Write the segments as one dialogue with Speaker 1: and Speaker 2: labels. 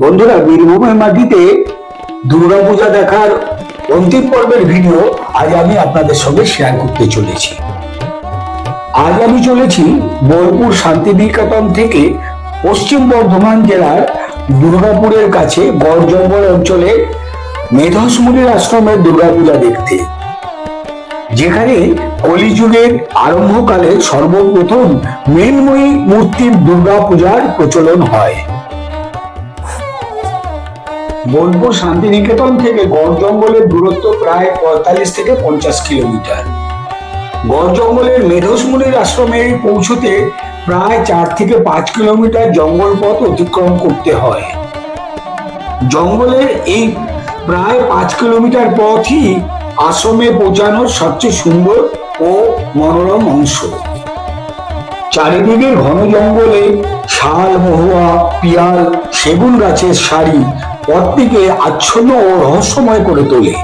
Speaker 1: বন্ধুরা বীরভূমের মাটিতে দুর্গাপূজা দেখার অন্তিম পর্বের ভিডিও আজ আমি আপনাদের সঙ্গে শেয়ার করতে চলেছি। আজ আমি চলেছি বোলপুর শান্তিনিকেতন থেকে পশ্চিম বর্ধমান জেলার দুর্গাপুরের কাছে গড় জঙ্গল অঞ্চলে মেধসমুনির আশ্রমের দুর্গাপূজা দেখতে। যেখানে কলিযুগের আরম্ভকালে সর্বপ্রথম মৃন্ময়ী মূর্তির দুর্গাপূজার প্রচলন হয়। বোলপুর শান্তিনিকেতন থেকে গড় জঙ্গলের দূরত্ব প্রায় পঁয়তাল্লিশ থেকে পঞ্চাশ কিলোমিটার। গড় জঙ্গলের মেধসমুনির আশ্রমে পৌঁছতে প্রায় চার থেকে পাঁচ কিলোমিটার জঙ্গল পথ অতিক্রম করতে হয়। জঙ্গলের এই প্রায় পাঁচ কিলোমিটার পথই আশ্রমে পৌঁছানোর সবচেয়ে সুন্দর ও মনোরম অংশ। চারিদিকে ঘন জঙ্গলে শাল, মহুয়া, পিয়াল, সেগুন গাছের সারি পথটিকে আচ্ছন্ন ও রহস্যময় করে তোলে।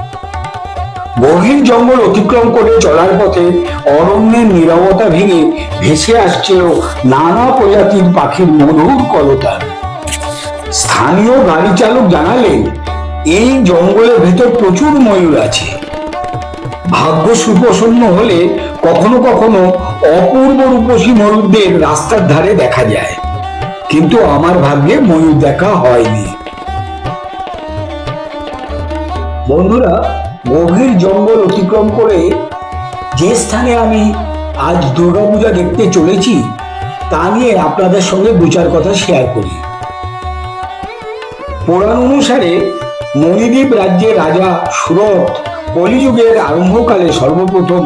Speaker 1: গভীর জঙ্গল অতিক্রম করে চলার পথে অরণ্যের নীরবতা ভেঙে ভেসে আসছিল নানা প্রজাতির পাখির মধুর কলতান। স্থানীয় গাড়ি চালক জানালেন, এই জঙ্গলের ভেতর প্রচুর ময়ূর আছে। ভাগ্য সুপ্রসন্ন হলে কখনো কখনো অপূর্ব রূপসী ময়ূরদের রাস্তার ধারে দেখা যায়। কিন্তু আমার ভাগ্যে ময়ূর দেখা হয়নি। বন্ধুরা, গভীর জঙ্গল অতিক্রম করে যে স্থানে আমি আজ দুর্গাপূজা দেখতে চলেছি, তা নিয়ে আপনাদের সঙ্গে দু চার কথা শেয়ার করি। পুরাণ অনুসারে মণিদ্বীপ রাজ্যের রাজা সুরত কলিযুগের আরম্ভকালে সর্বপ্রথম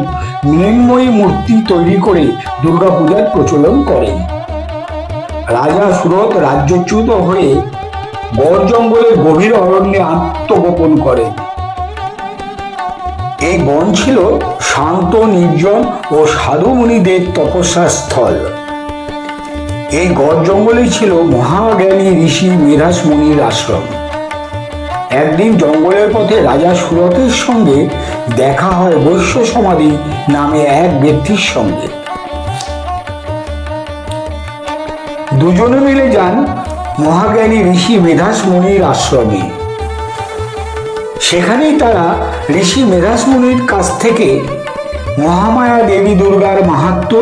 Speaker 1: মৃন্ময়ী মূর্তি তৈরি করে দুর্গাপূজার প্রচলন করেন। রাজা সুরত রাজ্যচ্যুত হয়ে বড় জঙ্গলের গভীর অরণ্যে আত্মগোপন করেন। এই বন ছিল শান্ত, নির্জন ও সাধু মুনিদের তপস্যা স্থল এই গড় জঙ্গলেই ছিল মহাজ্ঞানী ঋষি মেধাস মুনির আশ্রম। একদিন জঙ্গলের পথে রাজা সুরতের সঙ্গে দেখা হয় বৈশ্য সমাধি নামে এক ব্যক্তির সঙ্গে। দুজনে মিলে যান মহাজ্ঞানী ঋষি মেধাস মুনির আশ্রমে। সেখানেই তারা ঋষি মেধাস মুনির কাছ থেকে মহামায়া দেবী দুর্গার মাহাত্ম্য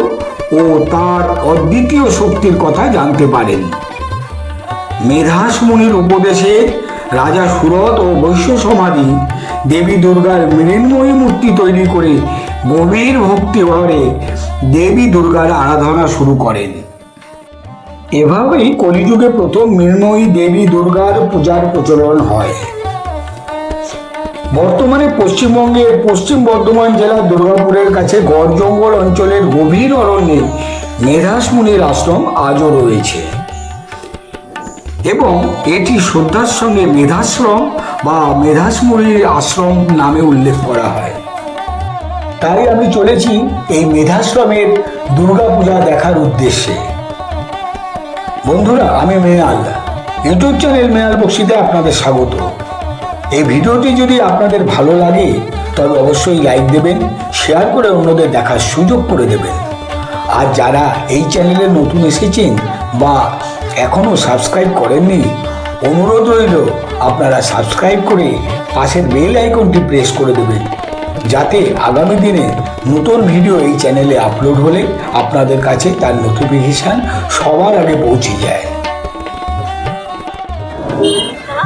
Speaker 1: ও তার অদ্বিতীয় শক্তির কথা জানতে পারেন। মেধাস মুনির উপদেশে রাজা সুরত ও বৈশ্য সমাধি দেবী দুর্গার মৃন্ময়ী মূর্তি তৈরি করে গভীর ভক্তি ভরে দেবী দুর্গার আরাধনা শুরু করেন। এভাবেই কলিযুগে প্রথম মৃন্ময়ী দেবী দুর্গার পূজার প্রচলন হয়। বর্তমানে পশ্চিমবঙ্গের পশ্চিম বর্ধমান জেলার দুর্গাপুরের কাছে গড় জঙ্গল অঞ্চলের গভীর অরণ্যে মেধাস মুনির আশ্রম আজও রয়েছে। এবং এটি শ্রদ্ধার সঙ্গে মেধাশ্রম বা মেধাস মুনির আশ্রম নামে উল্লেখ করা হয়। তাই আমি চলেছি এই মেধাশ্রমের দুর্গাপূজা দেখার উদ্দেশ্যে। বন্ধুরা, আমি মেয়াল, ইউটিউব চ্যানেল মেয়াল বক্সিতে আপনাদের স্বাগত। এই ভিডিওটি যদি আপনাদের ভালো লাগে, তবে অবশ্যই লাইক দেবেন শেয়ার করে অন্যদের দেখার সুযোগ করে দেবেন। আর যারা এই চ্যানেলে নতুন এসেছেন বা এখনও সাবস্ক্রাইব করেননি, অনুরোধ রইল আপনারা সাবস্ক্রাইব করে পাশের বেল আইকনটি প্রেস করে দেবেন, যাতে আগামী দিনে নতুন ভিডিও এই চ্যানেলে আপলোড হলে আপনাদের কাছে তার নোটিফিকেশান সবার আগে পৌঁছে যায়।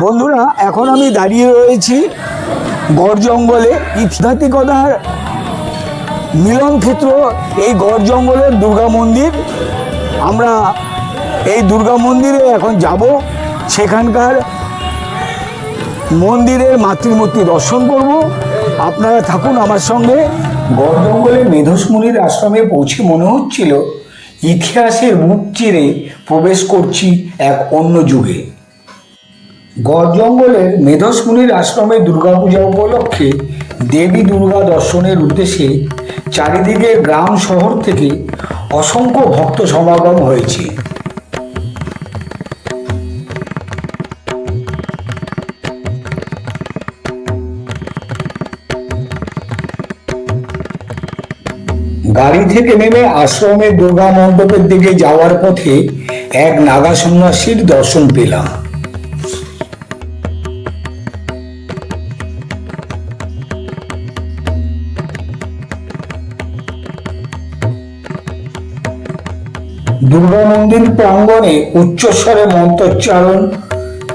Speaker 1: বন্ধুরা, এখন আমি দাঁড়িয়ে রয়েছি গড় জঙ্গলে। আধ্যাত্মিকতার মিলন ক্ষেত্র, এই গড় জঙ্গলের দুর্গা মন্দির। আমরা এই দুর্গা মন্দিরে এখন যাব। সেখানকার মন্দিরের মাতৃমূর্তি দর্শন করব। আপনারা থাকুন আমার সঙ্গে। গড় জঙ্গলে মেধসমুনির আশ্রমে পৌঁছে মনে হচ্ছিল, ইতিহাসের মুখ চিরে প্রবেশ করছি এক অন্য যুগে। গড় জঙ্গলের মেধসমুনির আশ্রমে দুর্গাপূজা উপলক্ষে দেবী দুর্গা দর্শনের উদ্দেশ্যে চারিদিকে গ্রাম শহর থেকে অসংখ্য ভক্ত সমাগম হয়েছে। গাড়ি থেকে নেমে আশ্রমের দুর্গা মণ্ডপের দিকে যাওয়ার পথে এক নাগা সন্ন্যাসীর দর্শন পেলাম। দুর্গা মন্দির প্রাঙ্গণে উচ্চস্বরে মন্ত্রোচ্চারণ,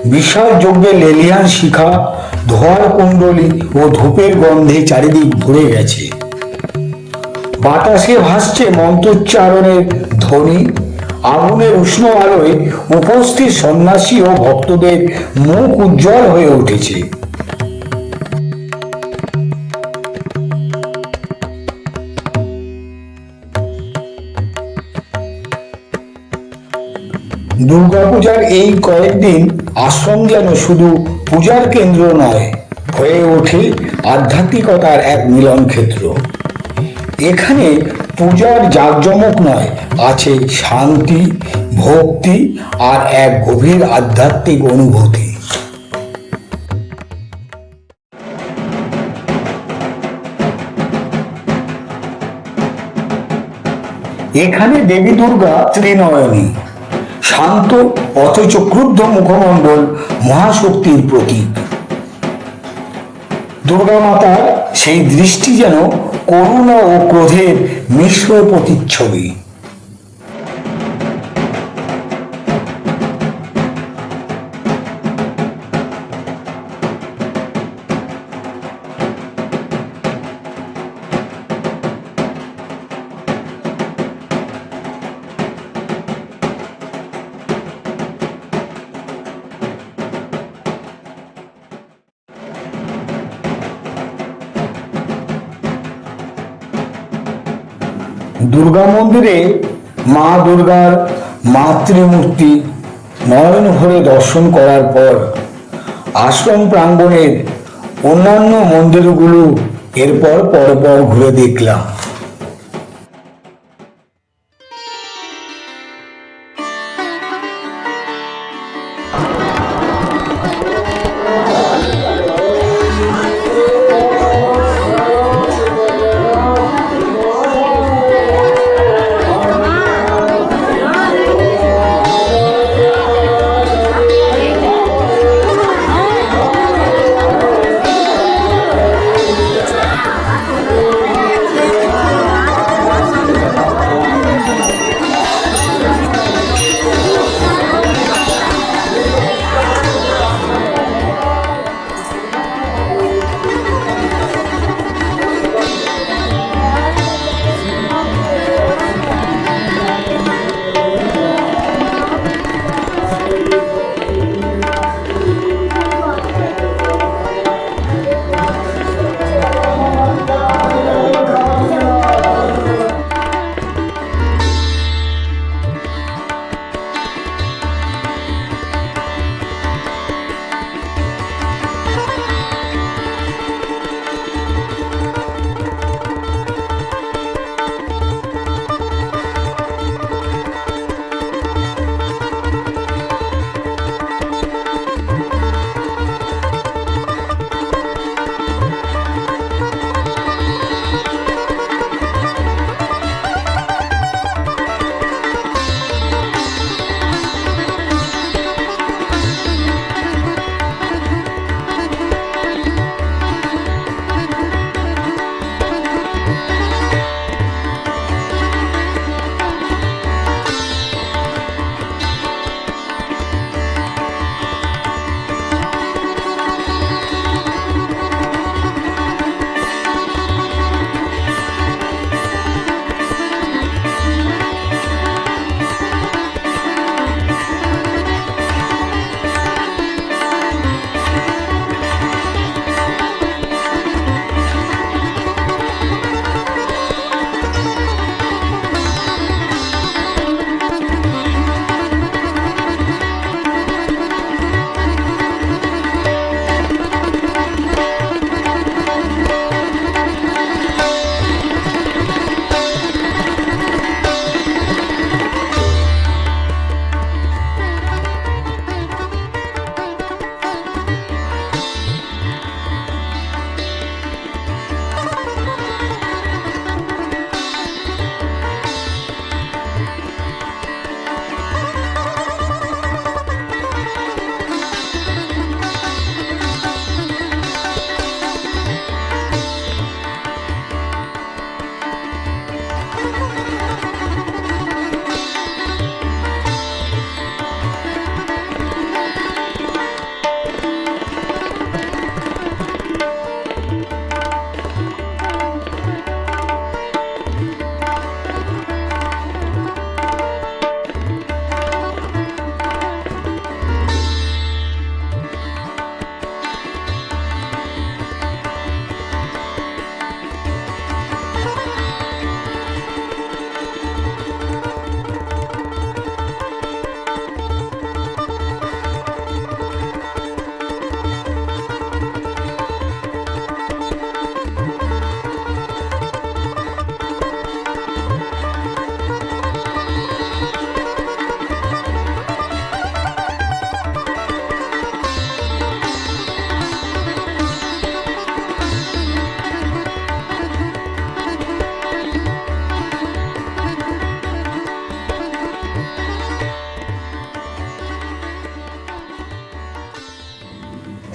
Speaker 1: বিশাল যজ্ঞে লেলিয়ান শিখা, ধোয়ার কুণ্ডলী ও ধূপের গন্ধে চারিদিক ভরে গেছে। বাতাসে ভাসছে মন্ত্রোচ্চারণের ধ্বনি, আগুনের উষ্ণ আলোয় উপস্থিত সন্ন্যাসী ও ভক্তদের মুখ উজ্জ্বল হয়ে উঠেছে। দুর্গাপূজার এই কয়েকদিন আশ্রম যেন শুধু পূজার কেন্দ্র নয়, হয়ে ওঠে আধ্যাত্মিকতার এক মিলন ক্ষেত্র। এখানে পূজার জাঁকজমক নয়, আছে শান্তি, ভক্তি আর এক গভীর আধ্যাত্মিক অনুভূতি। এখানে দেবী দুর্গা ত্রিনয়নী। শান্ত, অথচ ক্রুদ্ধ মুখমণ্ডল মহাশক্তির প্রতীক। দুর্গা মাতার সেই দৃষ্টি যেন করুণা ও ক্রোধের মিশ্র প্রতিচ্ছবি। দুর্গা মন্দিরে মা দুর্গার মাতৃমূর্তি নয়ন ভরে দর্শন করার পর আশ্রম প্রাঙ্গণের অন্যান্য মন্দিরগুলো এরপর পরপর ঘুরে দেখলাম।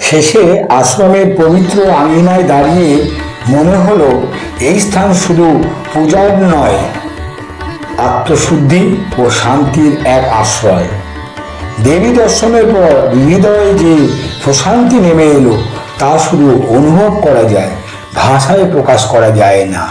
Speaker 1: শেষে আশ্রমের পবিত্র আঙিনায় দাঁড়িয়ে মনে হলো, এই স্থান শুধু পূজার নয়, আত্মশুদ্ধি ও শান্তির এক আশ্রয়। দেবী দর্শনের পর হৃদয়ে যে প্রশান্তি নেমে এলো, তা শুধু অনুভব করা যায়, ভাষায় প্রকাশ করা যায় না।